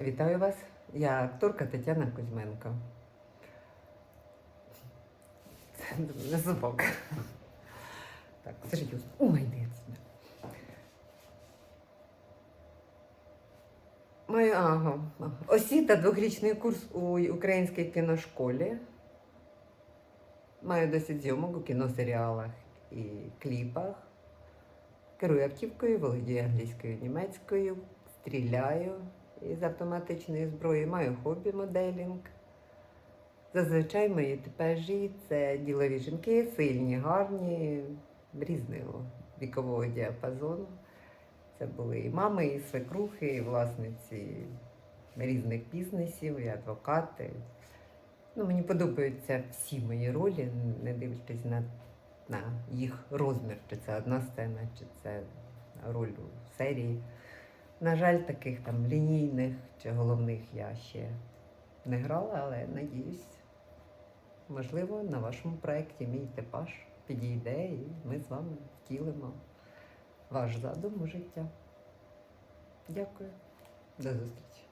Вітаю вас. Я акторка Тетяна Кузьменко. Не зубок. Так, скажіть, ой, йди. Маю ага. освіта двохрічний курс у українській кіношколі. Маю досить зйомок у кіносеріалах і кліпах. Керую автівкою, володію англійською, німецькою, стріляю із автоматичної зброї, маю хобі моделінг. Зазвичай мої типажі це ділові жінки, сильні, гарні, різного вікового діапазону. Це були і мами, і свекрухи, і власниці різних бізнесів, і адвокати. Ну, мені подобаються всі мої ролі, не дивлячись на, на їх розмір, чи це одна сцена, чи це роль у серії. На жаль, таких там лінійних чи головних я ще не грала, але надіюсь, можливо, на вашому проєкті мій типаж підійде і ми з вами втілимо ваш задум у життя. Дякую. До зустрічі.